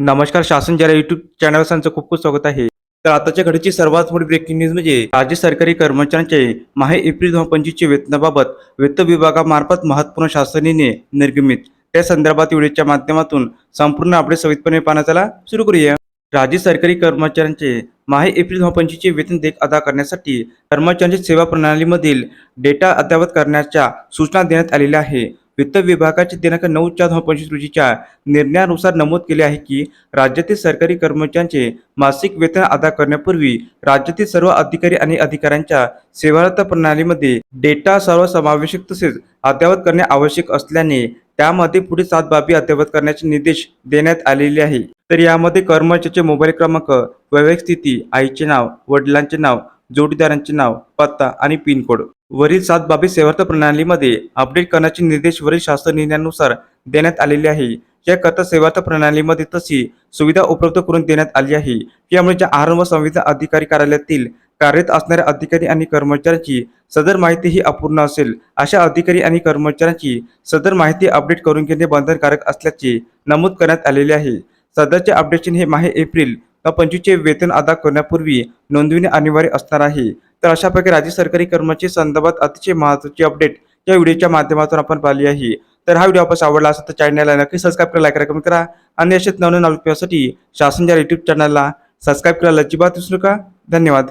नमस्कार शासन जरा युट्यूब चॅनल त्यांचं खूप खूप स्वागत आहे. तर आताच्या घडीची सर्वात मोठी ब्रेकिंग न्यूज म्हणजे राज्य सरकारी कर्मचाऱ्यांचे माहे एप्रिल दोन हजार पंचवीसच्या वेतनाबाबत वित्त विभागामार्फत महत्त्वपूर्ण शासनीने निर्गमित. त्या संदर्भात व्हिडिओच्या माध्यमातून संपूर्ण आपले सविस्तरपणे पाहण्याचा सुरू करूया. राज्य सरकारी कर्मचाऱ्यांचे माहे एप्रिल दोन पंचवीसचे वेतन देख अदा करण्यासाठी कर्मचाऱ्यांच्या सेवा प्रणालीमधील डेटा अद्ययावत करण्याच्या सूचना देण्यात आलेल्या आहे. वित्त विभागाचे दिनांक नऊ चार दोन पंचवीस रोजीच्या निर्णयानुसार नमूद केले आहे की राज्यातील सरकारी कर्मचाऱ्यांचे मासिक वेतन अदा करण्यापूर्वी राज्यातील सर्व अधिकारी आणि अधिकाऱ्यांच्या सेवारत प्रणालीमध्ये डेटा सर्वसमावेशक तसेच अद्ययावत करणे आवश्यक असल्याने त्यामध्ये पुढे सात बाबी अद्ययावत करण्याचे निर्देश देण्यात आलेले आहे. तर यामध्ये कर्मचाऱ्याचे मोबाईल क्रमांक वैवाहिक स्थिती आईचे नाव वडिलांचे नाव जोडीदारांचे नाव पत्ता आणि पिन कोड वरील सात बाबी सेवार्थ प्रणालीमध्ये अपडेट करण्याचे निर्देश वरील शास्त्र निर्णयानुसार देण्यात आलेले आहे. याकरता सेवार्थ प्रणालीमध्ये तशी सुविधा उपलब्ध करून देण्यात आली आहे. यामुळे ज्या आहार व संविधान अधिकारी कार्यालयातील कार्यरत असणाऱ्या अधिकारी आणि कर्मचाऱ्यांची सदर माहिती ही अपूर्ण असेल अशा अधिकारी आणि कर्मचाऱ्यांची सदर माहिती अपडेट करून घेणे बंधनकारक असल्याचे नमूद करण्यात आलेले आहे. सदरचे अपडेशन हे माहे एप्रिल पंचवीसचे वेतन अदा करण्यापूर्वी नोंदविणे अनिवार्य असणार आहे. तर अशा प्रकारे राज्य सरकारी कर्मचारी संदर्भात अतिशय महत्वाची अपडेट या व्हिडिओच्या माध्यमातून आपण पाहिली आहे. तर हा व्हिडिओ आपण आवडला असेल तर चॅनलला नक्की सबस्क्राईब करा लाईक करा कमेंट करा आणि असेच नवनवीन शासन या युट्यूब चॅनलला सबस्क्राईब करायला अजिबात विसरू नका. धन्यवाद.